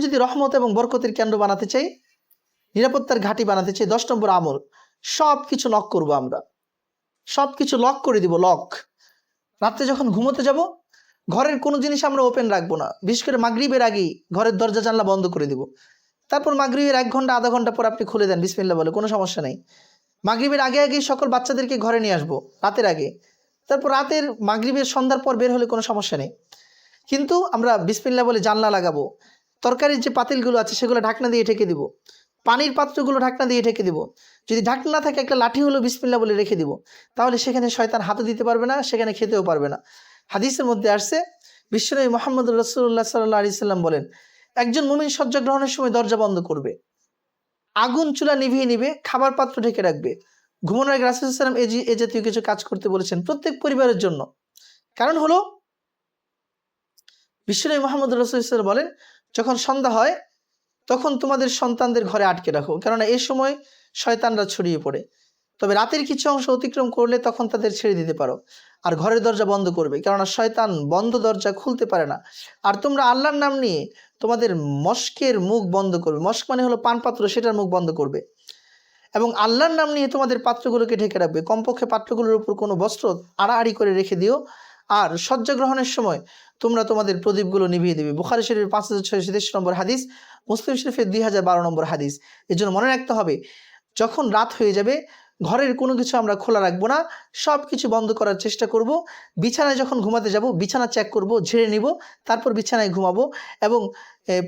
যদি রহমত এবং বরকতের কেন্দ্র বানাতে চাই, নিরাপত্তার ঘাঁটি বানাতে চাই, দশ নম্বর আমল সব কিছু লক করব আমরা। সব কিছু লক করে দিব, লক। রাত্রে যখন ঘুমোতে যাব, ঘরের কোনো জিনিস আমরা ওপেন রাখব না। বিশেষ করে মাগরিবের আগেই ঘরের দরজা জানলা বন্ধ করে দিব। তারপর মাগরিবের এক ঘণ্টা, আধা ঘণ্টা পর আপনি খুলে দেন বিসমিল্লা বলে, কোনো সমস্যা নেই। মাগরিবের আগে আগেই সকল বাচ্চাদেরকে ঘরে নিয়ে আসব, রাতের আগে। তারপর রাতের মাগরিবের সন্ধ্যার পর বের হলে কোনো সমস্যা নেই। কিন্তু আমরা বিসমিল্লা বলে জানলা লাগাবো তরকারির যে পাতিলগুলো আছে সেগুলো ঢাকনা দিয়ে ঢেকে দিব। পানির পাত্রগুলো ঢাকনা দিয়ে ঢেকে দিব। যদি ঢাকনা না থাকে একটা লাঠি হলো বিসমিল্লা বলে রেখে দিব। তাহলে সেখানে শয়তান হাতে দিতে পারবে না, সেখানে খেতেও পারবে না। হাদিসের মধ্যে আসছে, বিশ্বনবী মোহাম্মদ রসুল্লাহ সাল্লাহ আলি সাল্লাম বলেন, একজন মুমিন শয্যা গ্রহণের সময় দরজা বন্ধ করবে। আগুন চুলা নিভিয়ে নিবে, খাবার পাত্র ঢেকে রাখবে। ঘুমানোর আগে রাসুলাম এ এ জাতীয় কিছু কাজ করতে বলেছেন প্রত্যেক পরিবারের জন্য। কারণ হলো বিশ্বনবী মোহাম্মদ রসুল বলেন, যখন সন্ধ্যা হয়, তখন তোমাদের সন্তানদের ঘরে আটকে রাখো, কেননা এই সময় শয়তানরা ছড়িয়ে পড়ে। তবে রাতের কিছু অংশ অতিক্রম করলে তখন তাদের ছেড়ে দিতে পারো, আর ঘরের দরজা বন্ধ করবে, কেননা শয়তান বন্ধ দরজা খুলতে পারে না। আর তোমরা আল্লাহর নাম নিয়ে তোমাদের মস্কের মুখ বন্ধ করবে। মস্ক মানে হলো পান পাত্র সেটার মুখ বন্ধ করবে। এবং আল্লাহর নাম নিয়ে তোমাদের পাত্রগুলোকে ঢেকে রাখবে। কমপক্ষে পাত্রগুলোর উপর কোনো বস্ত্র আড়াআড়ি করে রেখে দিও আর শয্যা গ্রহণের সময় তোমরা তোমাদের প্রদীপগুলো নিভিয়ে দেবে। বুখারি শরীফের পাঁচ হাজার ছয়শো তেইশ নম্বর হাদিস, মুসলিম শরীফের দুই হাজার বারো নম্বর হাদিস। এর জন্য মনে রাখতে হবে, যখন রাত হয়ে যাবে, ঘরের কোনো কিছু আমরা খোলা রাখব না সব কিছু বন্ধ করার চেষ্টা করব। বিছানায় যখন ঘুমাতে যাব, বিছানা চেক করব, ঝেড়ে নিব, তারপর বিছানায় ঘুমাবো এবং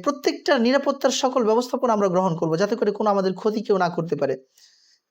প্রত্যেকটা নিরাপত্তার সকল ব্যবস্থাপনা আমরা গ্রহণ করব, যাতে করে কোনো আমাদের ক্ষতি কেউ না করতে পারে।